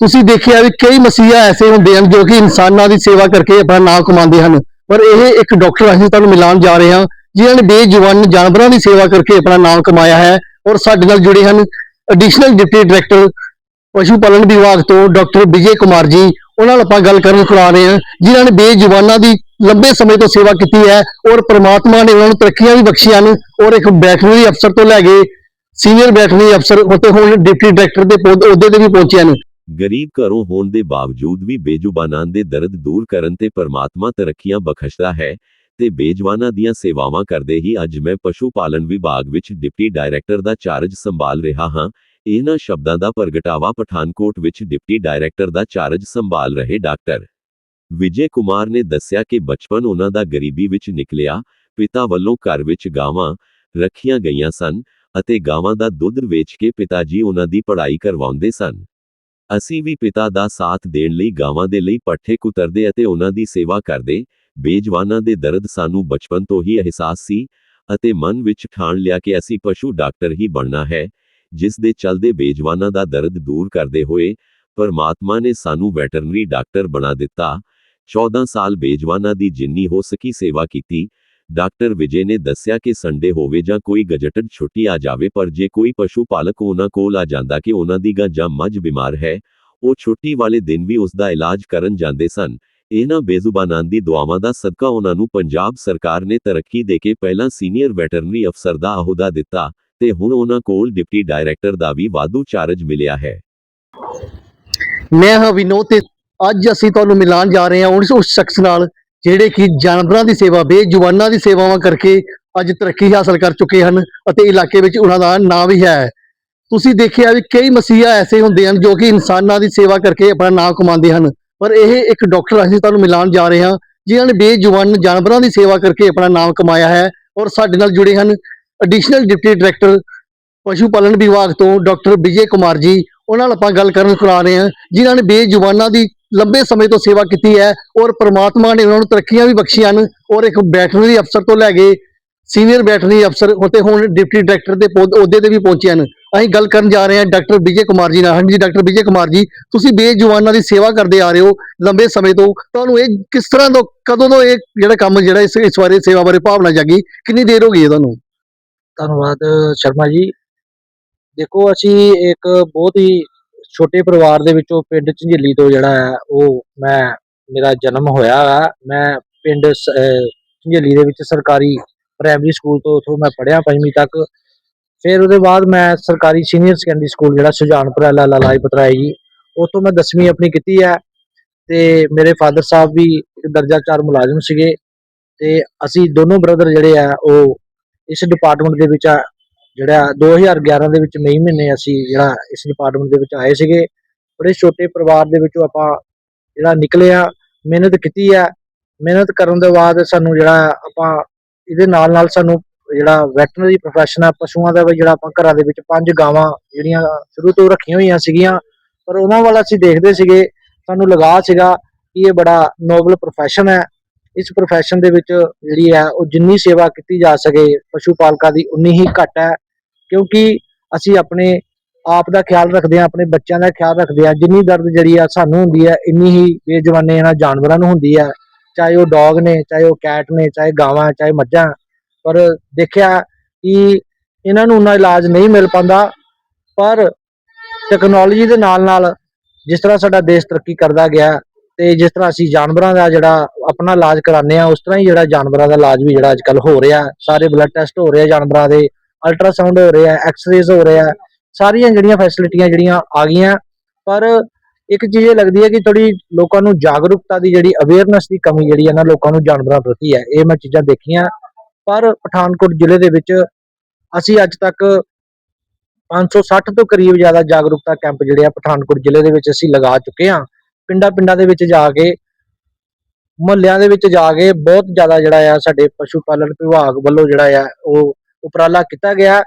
ਤੁਸੀਂ ਦੇਖਿਆ ਵੀ ਕਈ ਮਸੀਹਾ ਐਸੇ ਹੁੰਦੇ ਹਨ ਜੋ ਕਿ ਇਨਸਾਨਾਂ ਦੀ ਸੇਵਾ ਕਰਕੇ ਆਪਣਾ ਨਾਮ ਕਮਾਉਂਦੇ ਹਨ। ਪਰ ਇਹ ਇੱਕ ਡਾਕਟਰ ਅਸੀਂ ਤੁਹਾਨੂੰ ਮਿਲਾਉਣ ਜਾ ਰਹੇ ਹਾਂ, ਜਿਨ੍ਹਾਂ ਨੇ ਬੇਜੁਬਾਨ ਜਾਨਵਰਾਂ ਦੀ ਸੇਵਾ ਕਰਕੇ ਆਪਣਾ ਨਾਮ ਕਮਾਇਆ ਹੈ ਔਰ ਸਾਡੇ ਨਾਲ ਜੁੜੇ ਹਨ ਐਡੀਸ਼ਨਲ ਡਿਪਟੀ ਡਾਇਰੈਕਟਰ ਪਸ਼ੂ ਪਾਲਣ ਵਿਭਾਗ ਤੋਂ ਡਾਕਟਰ ਵਿਜੇ ਕੁਮਾਰ ਜੀ। ਉਹਨਾਂ ਨਾਲ ਆਪਾਂ ਗੱਲ ਕਰਨ ਕਰਾ ਰਹੇ ਹਾਂ, ਜਿਨ੍ਹਾਂ ਨੇ ਬੇਜ਼ਵਾਨਾਂ ਦੀ ਲੰਬੇ ਸਮੇਂ ਤੋਂ ਸੇਵਾ ਕੀਤੀ ਹੈ ਔਰ ਪ੍ਰਮਾਤਮਾ ਨੇ ਉਹਨਾਂ ਨੂੰ ਤਰੱਕੀਆਂ ਵੀ ਬਖਸ਼ੀਆਂ ਹਨ ਔਰ ਇੱਕ ਵੈਟਰਨਰੀ ਅਫਸਰ ਤੋਂ ਲੈ ਕੇ ਸੀਨੀਅਰ ਵੈਟਰਨਰੀ ਅਫਸਰ ਅਤੇ ਹੁਣ ਡਿਪਟੀ ਡਾਇਰੈਕਟਰ ਦੇ ਪਦ- ਅਹੁਦੇ ਤੇ ਵੀ ਪਹੁੰਚੇ ਹਨ। ਗਰੀਬ ਘਰੋਂ ਹੋਣ ਦੇ ਬਾਵਜੂਦ ਵੀ ਬੇਜ਼ੁਬਾਨਾਂ ਦੇ ਦਰਦ ਦੂਰ ਕਰਨ ਤੇ ਪਰਮਾਤਮਾ ਤਰੱਕੀਆਂ ਬਖਸ਼ਦਾ ਹੈ ਤੇ ਬੇਜਵਾਨਾਂ ਦੀਆਂ ਸੇਵਾਵਾਂ ਕਰਦੇ ਹੀ ਅੱਜ ਮੈਂ ਪਸ਼ੂ ਪਾਲਣ ਵਿਭਾਗ ਵਿੱਚ ਡਿਪਟੀ ਡਾਇਰੈਕਟਰ ਦਾ ਚਾਰਜ ਸੰਭਾਲ ਰਿਹਾ ਹਾਂ। ਇਹਨਾਂ ਸ਼ਬਦਾਂ ਦਾ ਪ੍ਰਗਟਾਵਾ ਪਠਾਨਕੋਟ ਵਿੱਚ ਡਿਪਟੀ ਡਾਇਰੈਕਟਰ ਦਾ ਚਾਰਜ ਸੰਭਾਲ ਰਹੇ ਡਾਕਟਰ ਵਿਜੇ ਕੁਮਾਰ ਨੇ ਦੱਸਿਆ ਕਿ ਬਚਪਨ ਉਹਨਾਂ ਦਾ ਗਰੀਬੀ ਵਿੱਚ ਨਿਕਲਿਆ, ਪਿਤਾ ਵੱਲੋਂ ਘਰ ਵਿੱਚ ਗਾਵਾਂ ਰੱਖੀਆਂ ਗਈਆਂ ਸਨ ਅਤੇ ਗਾਵਾਂ ਦਾ ਦੁੱਧ ਵੇਚ ਕੇ ਪਿਤਾ ਜੀ ਉਹਨਾਂ ਦੀ ਪੜ੍ਹਾਈ ਕਰਵਾਉਂਦੇ ਸਨ। ਅਸੀਂ ਵੀ ਪਿਤਾ ਦਾ ਸਾਥ ਦੇਣ ਲਈ ਗਾਵਾਂ ਦੇ ਲਈ ਪੱਠੇ ਕੁਤਰਦੇ ਅਤੇ ਉਹਨਾਂ ਦੀ ਸੇਵਾ ਕਰਦੇ, ਬੇਜਵਾਨਾਂ ਦੇ ਦਰਦ ਸਾਨੂੰ ਬਚਪਨ ਤੋਂ ਹੀ ਅਹਿਸਾਸ ਸੀ ਅਤੇ ਮਨ ਵਿੱਚ ਠਾਣ ਲਿਆ ਕਿ ਅਸੀਂ ਪਸ਼ੂ ਡਾਕਟਰ ਹੀ ਬਣਨਾ ਹੈ, ਜਿਸ ਦੇ ਚਲਦੇ ਬੇਜਵਾਨਾਂ ਦਾ ਦਰਦ ਦੂਰ ਕਰਦੇ ਹੋਏ, ਪਰਮਾਤਮਾ ਨੇ ਸਾਨੂੰ ਵੈਟਰਨਰੀ ਡਾਕਟਰ ਬਣਾ ਦਿੱਤਾ। 14 ਸਾਲ ਬੇਜਵਾਨਾਂ ਦੀ ਜਿੰਨੀ ਹੋ ਸਕੀ ਸੇਵਾ ਕੀਤੀ ਡਾਕਟਰ ਵਿਜੇ ਨੇ ਦੱਸਿਆ ਕਿ ਸੰਡੇ ਹੋਵੇ ਜਾਂ ਕੋਈ ਗਜਟਡ ਛੁੱਟੀ ਆ ਜਾਵੇ, ਪਰ ਜੇ ਕੋਈ ਪਸ਼ੂ ਪਾਲਕ ਉਹਨਾਂ ਕੋਲ ਆ ਜਾਂਦਾ ਕਿ ਉਹਨਾਂ ਦੀ ਗਾਂ ਜਾਂ ਮੱਝ ਬਿਮਾਰ ਹੈ, ਉਹ ਛੁੱਟੀ ਵਾਲੇ ਦਿਨ ਵੀ ਉਸ ਦਾ ਇਲਾਜ ਕਰਨ ਜਾਂਦੇ ਸਨ। ਇਹਨਾਂ ਬੇਜ਼ੁਬਾਨਾਂ ਦੀ ਦੁਆਵਾਂ ਦਾ ਸਦਕਾ ਉਹਨਾਂ ਨੂੰ ਪੰਜਾਬ ਸਰਕਾਰ ਨੇ ਤਰੱਕੀ ਦੇ ਕੇ ਪਹਿਲਾਂ ਸੀਨੀਅਰ ਵੈਟਰਨਰੀ ਅਫਸਰ ਦਾ ਅਹੁਦਾ ਦਿੱਤਾ ਤੇ ਹੁਣ ਉਹਨਾਂ ਕੋਲ ਡਿਪਟੀ ਡਾਇਰੈਕਟਰ ਦਾ ਵੀ ਵਾਧੂ ਚਾਰਜ ਮਿਲਿਆ ਹੈ। ਮੈਂ ਹਾਂ ਵਿਨੋਦ ਤੇ ਅੱਜ ਅਸੀਂ ਤੁਹਾਨੂੰ ਮਿਲਾਉਣ ਜਾ ਰਹੇ ਹਾਂ ਉਸ ਸ਼ਖਸ ਨਾਲ ਜਿਹੜੇ ਕਿ ਜਾਨਵਰਾਂ ਦੀ ਸੇਵਾ, ਬੇਜੁਬਾਨਾਂ ਦੀ ਸੇਵਾਵਾਂ ਕਰਕੇ ਅੱਜ ਤਰੱਕੀ ਹਾਸਲ ਕਰ ਚੁੱਕੇ ਹਨ ਅਤੇ ਇਲਾਕੇ ਵਿੱਚ ਉਹਨਾਂ ਦਾ ਨਾਮ ਵੀ ਹੈ। ਤੁਸੀਂ ਦੇਖਿਆ ਵੀ ਕਈ ਮਸੀਹਾ ਐਸੇ ਹੁੰਦੇ ਹਨ ਜੋ ਕਿ ਇਨਸਾਨਾਂ ਦੀ ਸੇਵਾ ਕਰਕੇ ਆਪਣਾ ਨਾਮ ਕਮਾਉਂਦੇ ਹਨ। ਪਰ ਇਹ ਇੱਕ ਡਾਕਟਰ ਅਸੀਂ ਤੁਹਾਨੂੰ ਮਿਲਾਉਣ ਜਾ ਰਹੇ ਹਾਂ, ਜਿਨ੍ਹਾਂ ਨੇ ਬੇਜੁਬਾਨ ਜਾਨਵਰਾਂ ਦੀ ਸੇਵਾ ਕਰਕੇ ਆਪਣਾ ਨਾਮ ਕਮਾਇਆ ਹੈ ਔਰ ਸਾਡੇ ਨਾਲ ਜੁੜੇ ਹਨ ਐਡੀਸ਼ਨਲ ਡਿਪਟੀ ਡਾਇਰੈਕਟਰ ਪਸ਼ੂ ਪਾਲਣ ਵਿਭਾਗ ਤੋਂ ਡਾਕਟਰ ਵਿਜੇ ਕੁਮਾਰ ਜੀ। ਉਹਨਾਂ ਨਾਲ ਆਪਾਂ ਗੱਲ ਕਰਨ ਕਰਾ ਰਹੇ ਹਾਂ, ਜਿਨ੍ਹਾਂ ਨੇ ਬੇਜੁਬਾਨਾਂ ਦੀ ਲੰਬੇ ਸਮੇਂ ਤੋਂ ਸੇਵਾ ਕੀਤੀ ਹੈ ਔਰ ਪ੍ਰਮਾਤਮਾ ਨੇ ਉਹਨਾਂ ਨੂੰ ਤਰੱਕੀਆਂ ਵੀ ਬਖਸ਼ੀਆਂ ਹਨ ਔਰ ਇੱਕ ਵੈਟਰਨਰੀ ਅਫਸਰ ਤੋਂ ਲੈ ਕੇ ਸੀਨੀਅਰ ਵੈਟਰਨਰੀ ਅਫਸਰ ਅਤੇ ਹੁਣ ਡਿਪਟੀ ਡਾਇਰੈਕਟਰ ਦੇ ਅਹੁਦੇ ਤੇ ਵੀ ਪਹੁੰਚੇ ਹਨ। ਅਸੀਂ ਗੱਲ ਕਰਨ ਜਾ ਰਹੇ ਹਾਂ ਡਾਕਟਰ ਵਿਜੇ ਕੁਮਾਰ ਜੀ ਨਾਲ। ਹਾਂਜੀ ਡਾਕਟਰ ਵਿਜੇ ਕੁਮਾਰ ਜੀ, ਤੁਸੀਂ ਬੇਜੁਬਾਨਾਂ ਦੀ ਸੇਵਾ ਕਰਦੇ ਆ ਰਹੇ ਹੋ ਲੰਬੇ ਸਮੇਂ ਤੋਂ। ਤੁਹਾਨੂੰ ਇਹ ਕਿਸ ਤਰ੍ਹਾਂ ਤੋਂ ਕਦੋਂ ਤੋਂ ਇਹ ਜਿਹੜਾ ਕੰਮ ਜਿਹੜਾ ਇਸ ਇਸ ਬਾਰੇ ਸੇਵਾ ਬਾਰੇ ਭਾਵਨਾ ਜਾਗੀ? ਕਿੰਨੀ ਦੇਰ ਹੋ ਗਈ ਹੈ ਤੁਹਾਨੂੰ? ਧੰਨਵਾਦ, ਸ਼ਰਮਾ ਜੀ। ਦੇਖੋ, ਅਸੀਂ ਇੱਕ ਬਹੁਤ ਹੀ ਛੋਟੇ ਪਰਿਵਾਰ ਦੇ ਵਿੱਚੋਂ ਪਿੰਡ ਝੰਜੇਲੀ ਤੋਂ ਜਿਹੜਾ ਹੈ, ਉਹ ਮੈਂ, ਮੇਰਾ ਜਨਮ ਹੋਇਆ ਹੈ ਮੈਂ ਪਿੰਡ ਸ- ਝੰਜੇਲੀ ਦੇ ਵਿੱਚ ਸਰਕਾਰੀ ਪ੍ਰਾਇਮਰੀ ਸਕੂਲ ਤੋਂ ਉਥੋਂ ਮੈਂ ਪੜ੍ਹਿਆ ਪੰਜਵੀਂ ਤੱਕ। ਫਿਰ ਉਹਦੇ ਬਾਅਦ ਮੈਂ ਸਰਕਾਰੀ ਸੀਨੀਅਰ ਸੈਕੰਡਰੀ ਸਕੂਲ ਜਿਹੜਾ ਸੁਜਾਨਪੁਰ ਲਾਲਾ ਲਾਜਪਤ ਰਾਏ ਜੀ, ਉਥੋਂ ਮੈਂ 10ਵੀਂ ਆਪਣੀ ਕੀਤੀ ਹੈ। ਤੇ ਮੇਰੇ ਫਾਦਰ ਸਾਹਿਬ ਵੀ ਦਰਜਾ 4 ਮੁਲਾਜ਼ਮ ਸੀਗੇ। ਤੇ ਅਸੀਂ ਦੋਨੋਂ ਬ੍ਰਦਰ ਜਿਹੜੇ ਆ, ਉਹ ਇਸ ਡਿਪਾਰਟਮੈਂਟ ਦੇ ਵਿੱਚ ਜਿਹੜਾ 2011 ਦੇ ਵਿੱਚ ਮਈ ਮਹੀਨੇ ਅਸੀਂ ਜਿਹੜਾ ਇਸ ਡਿਪਾਰਟਮੈਂਟ ਦੇ ਵਿੱਚ ਆਏ ਸੀਗੇ, ਬੜੇ ਛੋਟੇ ਪਰਿਵਾਰ ਦੇ ਵਿੱਚੋਂ ਆਪਾਂ ਜਿਹੜਾ ਨਿਕਲੇ ਆ, ਮਿਹਨਤ ਕੀਤੀ ਆ। ਮਿਹਨਤ ਕਰਨ ਦੇ ਬਾਅਦ ਸਾਨੂੰ ਜਿਹੜਾ ਆਪਾਂ ਇਹਦੇ ਨਾਲ ਨਾਲ ਸਾਨੂੰ ਜਿਹੜਾ ਵੈਟਰਨਰੀ ਪ੍ਰੋਫੈਸ਼ਨ ਆ, ਪਸ਼ੂਆਂ ਦਾ ਵੀ ਜਿਹੜਾ ਆਪਾਂ ਘਰਾਂ ਦੇ ਵਿੱਚ ਪੰਜ ਗਾਵਾਂ ਜਿਹੜੀਆਂ ਸ਼ੁਰੂ ਤੋਂ ਰੱਖੀਆਂ ਹੋਈਆਂ ਸੀਗੀਆਂ। ਪਰ ਉਹਨਾਂ ਵੱਲ ਅਸੀਂ ਦੇਖਦੇ ਸੀਗੇ, ਸਾਨੂੰ ਲਗਾ ਸੀਗਾ ਕਿ ਇਹ ਬੜਾ ਨੋਬਲ ਪ੍ਰੋਫੈਸ਼ਨ ਹੈ। ਇਸ ਪ੍ਰੋਫੈਸ਼ਨ ਦੇ ਵਿੱਚ ਜਿਹੜੀ ਹੈ, ਉਹ ਜਿੰਨੀ ਸੇਵਾ ਕੀਤੀ ਜਾ ਸਕੇ ਪਸ਼ੂ ਪਾਲਕਾਂ ਦੀ ਉਨੀ ਹੀ ਘੱਟ ਹੈ। ਕਿਉਂਕਿ ਅਸੀਂ ਆਪਣੇ ਆਪ ਦਾ ਖਿਆਲ ਰੱਖਦੇ ਹਾਂ, ਆਪਣੇ ਬੱਚਿਆਂ ਦਾ ਖਿਆਲ ਰੱਖਦੇ ਹਾਂ। ਜਿੰਨੀ ਦਰਦ ਜਿਹੜੀ ਆ ਸਾਨੂੰ ਹੁੰਦੀ ਹੈ, ਇੰਨੀ ਹੀ ਬੇਜਵਾਨੇ ਇਹਨਾਂ ਜਾਨਵਰਾਂ ਨੂੰ ਹੁੰਦੀ ਹੈ। ਚਾਹੇ ਉਹ ਡੌਗ ਨੇ, ਚਾਹੇ ਉਹ ਕੈਟ ਨੇ, ਚਾਹੇ ਗਾਵਾਂ, ਚਾਹੇ ਮੱਝਾਂ। ਪਰ ਦੇਖਿਆ ਕਿ ਇਹਨਾਂ ਨੂੰ ਉਨਾ ਇਲਾਜ ਨਹੀਂ ਮਿਲ ਪਾਉਂਦਾ। ਪਰ ਟੈਕਨੋਲੋਜੀ ਦੇ ਨਾਲ ਨਾਲ ਜਿਸ ਤਰ੍ਹਾਂ ਸਾਡਾ ਦੇਸ਼ ਤਰੱਕੀ ਕਰਦਾ ਗਿਆ ਤੇ ਜਿਸ ਤਰ੍ਹਾਂ ਅਸੀਂ ਜਾਨਵਰਾਂ ਦਾ ਜਿਹੜਾ ਆਪਣਾ ਇਲਾਜ ਕਰਾਉਂਦੇ ਆ ਉਸ ਤਰ੍ਹਾਂ ਹੀ ਜਿਹੜਾ ਜਾਨਵਰਾਂ ਦਾ ਇਲਾਜ ਵੀ ਜਿਹੜਾ ਅੱਜਕੱਲ ਹੋ ਰਿਹਾ ਸਾਰੇ ਬਲੱਡ ਟੈਸਟ ਹੋ ਰਹੇ ਆ ਜਾਨਵਰਾਂ ਦੇ ਅਲਟਰਾਸਾਊਂਡ ਹੋ ਰਿਹਾ ਐਕਸ-ਰੇਜ਼ ਹੋ ਰਿਹਾ ਸਾਰੀਆਂ ਜਿਹੜੀਆਂ ਫੈਸਿਲਿਟੀਆਂ ਜਿਹੜੀਆਂ ਆ ਗਈਆਂ। ਪਰ ਇੱਕ ਚੀਜ਼ ਇਹ ਲੱਗਦੀ ਹੈ ਕਿ ਥੋੜੀ ਲੋਕਾਂ ਨੂੰ ਜਾਗਰੂਕਤਾ ਦੀ ਜਿਹੜੀ ਅਵੇਅਰਨੈਸ ਦੀ ਕਮੀ ਜਿਹੜੀ ਹੈ ਨਾ, ਲੋਕਾਂ ਨੂੰ ਜਾਨਵਰਾਂ ਪ੍ਰਤੀ ਹੈ, ਇਹ ਮੈਂ ਚੀਜ਼ਾਂ ਦੇਖੀਆਂ। ਪਰ ਪਠਾਨਕੋਟ ਜ਼ਿਲ੍ਹੇ ਦੇ ਵਿੱਚ ਅਸੀਂ ਅੱਜ ਤੱਕ 560 ਤੋਂ ਕਰੀਬ ਜ਼ਿਆਦਾ ਜਾਗਰੂਕਤਾ ਕੈਂਪ ਜਿਹੜੇ ਆ, ਪਠਾਨਕੋਟ ਜ਼ਿਲ੍ਹੇ ਦੇ ਵਿੱਚ ਅਸੀਂ ਲਗਾ ਚੁੱਕੇ ਹਾਂ। ਪਿੰਡਾਂ ਪਿੰਡਾਂ ਦੇ ਵਿੱਚ ਜਾ ਕੇ, ਮੁਹੱਲਿਆਂ ਦੇ ਵਿੱਚ ਜਾ ਕੇ ਬਹੁਤ ਜ਼ਿਆਦਾ ਜਿਹੜਾ ਆ ਸਾਡੇ ਪਸ਼ੂ ਪਾਲਣ ਵਿਭਾਗ ਵੱਲੋਂ ਜਿਹੜਾ ਆ ਉਹ ਉਪਰਾਲਾ ਕੀਤਾ ਗਿਆ।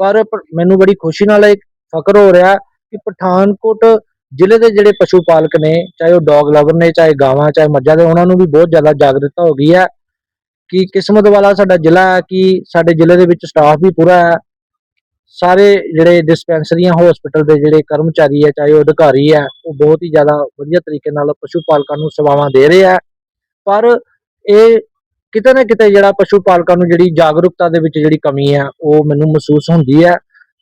ਪਰ ਮੈਨੂੰ ਬੜੀ ਖੁਸ਼ੀ ਨਾਲ ਇੱਕ ਫਖਰ ਹੋ ਰਿਹਾ ਕਿ ਪਠਾਨਕੋਟ ਜ਼ਿਲ੍ਹੇ ਦੇ ਜਿਹੜੇ ਪਸ਼ੂ ਪਾਲਕ ਨੇ, ਚਾਹੇ ਉਹ ਡੌਗ ਲਵਰ ਨੇ, ਚਾਹੇ ਗਾਵਾਂ, ਚਾਹੇ ਮੱਝਾਂ ਦੇ, ਉਹਨਾਂ ਨੂੰ ਵੀ ਬਹੁਤ ਜ਼ਿਆਦਾ ਜਾਗਰੂਕਤਾ ਹੋ ਗਈ ਹੈ ਕਿ ਕਿਸਮਤ ਵਾਲਾ ਸਾਡਾ ਜ਼ਿਲ੍ਹਾ ਹੈ ਕਿ ਸਾਡੇ ਜ਼ਿਲ੍ਹੇ ਦੇ ਵਿੱਚ ਸਟਾਫ ਵੀ ਪੂਰਾ ਹੈ। ਸਾਰੇ ਜਿਹੜੇ ਡਿਸਪੈਂਸਰੀਆਂ ਹਸਪੀਟਲ ਦੇ ਜਿਹੜੇ ਕਰਮਚਾਰੀ ਹੈ ਚਾਹੇ ਉਹ ਅਧਿਕਾਰੀ ਹੈ ਉਹ ਬਹੁਤ ਹੀ ਜ਼ਿਆਦਾ ਵਧੀਆ ਤਰੀਕੇ ਨਾਲ ਪਸ਼ੂ ਪਾਲਕਾਂ ਨੂੰ ਸੇਵਾਵਾਂ ਦੇ ਰਹੇ ਆ। ਪਰ ਇਹ ਕਿਤੇ ਨਾ ਕਿਤੇ ਜਿਹੜਾ ਪਸ਼ੂ ਪਾਲਕਾਂ ਨੂੰ ਜਿਹੜੀ ਜਾਗਰੂਕਤਾ ਦੇ ਵਿੱਚ ਜਿਹੜੀ ਕਮੀ ਹੈ ਉਹ ਮੈਨੂੰ ਮਹਿਸੂਸ ਹੁੰਦੀ ਹੈ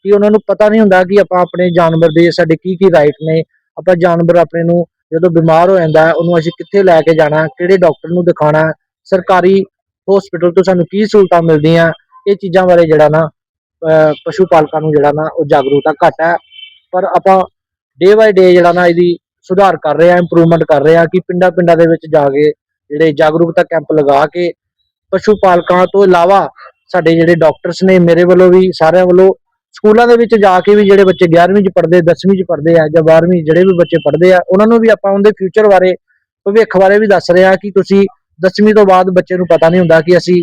ਕਿ ਉਹਨਾਂ ਨੂੰ ਪਤਾ ਨਹੀਂ ਹੁੰਦਾ ਕਿ ਆਪਾਂ ਆਪਣੇ ਜਾਨਵਰ ਦੇ ਸਾਡੇ ਕੀ ਕੀ ਰਾਈਟ ਨੇ, ਆਪਾਂ ਜਾਨਵਰ ਆਪਣੇ ਨੂੰ ਜਦੋਂ ਬਿਮਾਰ ਹੋ ਜਾਂਦਾ, ਉਹਨੂੰ ਅਸੀਂ ਕਿੱਥੇ ਲੈ ਕੇ ਜਾਣਾ, ਕਿਹੜੇ ਡਾਕਟਰ ਨੂੰ ਦਿਖਾਉਣਾ, ਸਰਕਾਰੀ ਹਸਪੀਟਲ ਤੋਂ ਸਾਨੂੰ ਕੀ ਸਹੂਲਤਾਂ ਮਿਲਦੀਆਂ, ਇਹ ਚੀਜ਼ਾਂ ਬਾਰੇ ਜਿਹੜਾ ਨਾ ਪਸ਼ੂ ਪਾਲਕਾਂ ਨੂੰ ਜਿਹੜਾ ਨਾ ਉਹ ਜਾਗਰੂਕਤਾ ਘੱਟ ਹੈ। ਪਰ ਆਪਾਂ ਡੇ ਬਾਈ ਡੇ ਜਿਹੜਾ ਨਾ ਇਹਦੀ ਸੁਧਾਰ ਕਰ ਰਹੇ ਆ ਇੰਪਰੂਵਮੈਂਟ ਕਰ ਰਹੇ ਆ ਕਿ ਪਿੰਡਾਂ ਪਿੰਡਾਂ ਦੇ ਵਿੱਚ ਜਾ ਕੇ ਜਿਹੜੇ ਜਾਗਰੂਕਤਾ ਕੈਂਪ ਲਗਾ ਕੇ ਪਸ਼ੂ ਪਾਲਕਾਂ ਤੋਂ ਇਲਾਵਾ ਸਾਡੇ ਜਿਹੜੇ ਡਾਕਟਰਸ ਨੇ ਮੇਰੇ ਵੱਲੋਂ ਵੀ, ਸਾਰਿਆਂ ਵੱਲੋਂ ਸਕੂਲਾਂ ਦੇ ਵਿੱਚ ਜਾ ਕੇ ਵੀ ਜਿਹੜੇ ਬੱਚੇ 11ਵੀਂ ਚ ਪੜ੍ਹਦੇ 10ਵੀਂ ਚ ਪੜ੍ਹਦੇ ਆ ਜਾਂ 12ਵੀਂ ਜਿਹੜੇ ਵੀ ਬੱਚੇ ਪੜ੍ਹਦੇ ਆ, ਉਹਨਾਂ ਨੂੰ ਵੀ ਆਪਾਂ ਉਹਦੇ ਫਿਊਚਰ ਬਾਰੇ, ਭਵਿੱਖ ਬਾਰੇ ਵੀ ਦੱਸ ਰਹੇ ਆ ਕਿ ਤੁਸੀਂ 10ਵੀਂ ਤੋਂ ਬਾਅਦ ਬੱਚੇ ਨੂੰ ਪਤਾ ਨਹੀਂ ਹੁੰਦਾ ਕਿ ਅਸੀਂ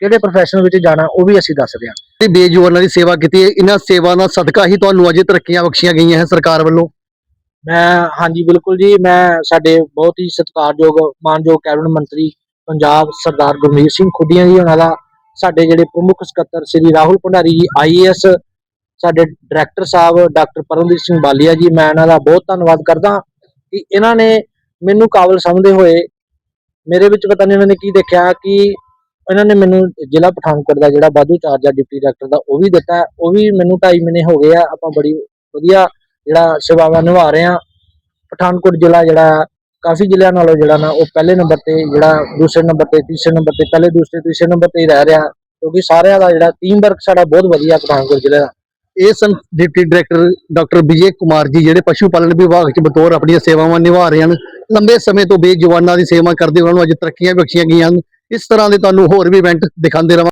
ਕਿਹੜੇ ਪ੍ਰੋਫੈਸ਼ਨ ਵਿੱਚ ਜਾਣਾ, ਉਹ ਵੀ ਅਸੀਂ ਦੱਸ ਰਹੇ ਆ ਜਿਹੜੀ ਬੇਜੁਬਾਨਾਂ ਦੀ ਸੇਵਾ ਕੀਤੀ ਹੈ। ਇਹਨਾਂ ਸੇਵਾ ਦਾ ਸਦਕਾ ਹੀ ਤੁਹਾਨੂੰ ਅੱਜ ਤਰੱਕੀਆਂ ਬਖਸ਼ੀਆਂ ਗਈਆਂ ਹੈ ਸਰਕਾਰ ਵੱਲੋਂ। ਮੈਂ, ਹਾਂਜੀ, ਬਿਲਕੁਲ ਜੀ। ਮੈਂ ਸਾਡੇ ਬਹੁਤ ਹੀ ਸਤਿਕਾਰਯੋਗ, ਮਾਨਯੋਗ ਕੈਬਨਿਟ ਮੰਤਰੀ ਪੰਜਾਬ ਸਰਦਾਰ ਗੁਰਮੀਤ ਸਿੰਘ ਖੁੱਡੀਆਂ ਜੀ ਉਹਨਾਂ ਦਾ, ਸਾਡੇ ਜਿਹੜੇ ਪ੍ਰਮੁੱਖ ਸਕੱਤਰ ਸ੍ਰੀ ਰਾਹੁਲ ਭੰਡਾਰੀ ਜੀ ਆਈਏਐਸ ਸਾਡੇ ਡਾਇਰੈਕਟਰ ਸਾਹਿਬ ਡਾਕਟਰ ਪਰਮਜੀਤ ਸਿੰਘ ਬਾਲੀਆ ਜੀ, ਮੈਂ ਇਹਨਾਂ ਦਾ ਬਹੁਤ ਧੰਨਵਾਦ ਕਰਦਾ ਕਿ ਇਹਨਾਂ ਨੇ ਮੈਨੂੰ ਕਾਬਲ ਸਮਝਦੇ ਹੋਏ ਮੇਰੇ ਵਿੱਚ ਪਤਾ ਨਹੀਂ ਇਹਨਾਂ ਨੇ ਕੀ ਦੇਖਿਆ ਕਿ ਇਹਨਾਂ ਨੇ ਮੈਨੂੰ ਜ਼ਿਲ੍ਹਾ ਪਠਾਨਕੋਟ ਦਾ ਜਿਹੜਾ ਵਾਧੂ ਚਾਰਜ ਆ ਡਿਪਟੀ ਡਾਇਰੈਕਟਰ ਦਾ, ਉਹ ਵੀ ਦਿੱਤਾ। ਉਹ ਵੀ ਮੈਨੂੰ 2.5 ਮਹੀਨੇ ਹੋ ਗਏ ਆ, ਆਪਾਂ ਬੜੀ ਵਧੀਆ ਜਿਹੜਾ ਸੇਵਾਵਾਂ ਨਿਭਾ ਰਹੇ ਆ। ਪਠਾਨਕੋਟ ਜ਼ਿਲ੍ਹਾ ਜਿਹੜਾ, ਕਾਫੀ ਜ਼ਿਲ੍ਹਿਆਂ ਨਾਲੋਂ ਜਿਹੜਾ ਨਾ, ਉਹ ਪਹਿਲੇ ਨੰਬਰ ਤੇ ਜਿਹੜਾ ਦੂਸਰੇ ਨੰਬਰ ਤੇ, ਤੀਸਰੇ ਨੰਬਰ ਤੇ, ਪਹਿਲੇ ਦੂਸਰੇ, ਤੀਸਰੇ ਨੰਬਰ ਤੇ ਹੀ ਰਹਿ ਰਿਹਾ। ਕਿਉਂਕਿ ਸਾਰਿਆਂ ਦਾ ਜਿਹੜਾ ਟੀਮ ਵਰਕ ਸਾਡਾ ਬਹੁਤ ਵਧੀਆ ਪਠਾਨਕੋਟ ਜ਼ਿਲ੍ਹੇ ਦਾ। ਇਹ ਸਨ deputy director doctor Vijay Kumar ji ਜਿਹੜੇ ਪਸ਼ੂ ਪਾਲਣ ਵਿਭਾਗ 'ਚ ਬਤੌਰ ਆਪਣੀਆਂ ਸੇਵਾਵਾਂ ਨਿਭਾ ਰਹੇ ਹਨ, ਲੰਬੇ ਸਮੇਂ ਤੋਂ ਬੇਜਵਾਨਾਂ ਦੀ ਸੇਵਾ ਕਰਦੇ, ਉਹਨਾਂ ਨੂੰ ਅੱਜ ਤਰੱਕੀਆਂ ਬਖਸ਼ੀਆਂ ਗਈਆਂ ਹਨ। ਇਸ ਤਰ੍ਹਾਂ ਦੇ ਤੁਹਾਨੂੰ ਹੋਰ ਵੀ ਇਵੈਂਟ ਦਿਖਾਉਂਦੇ ਰਵਾਂ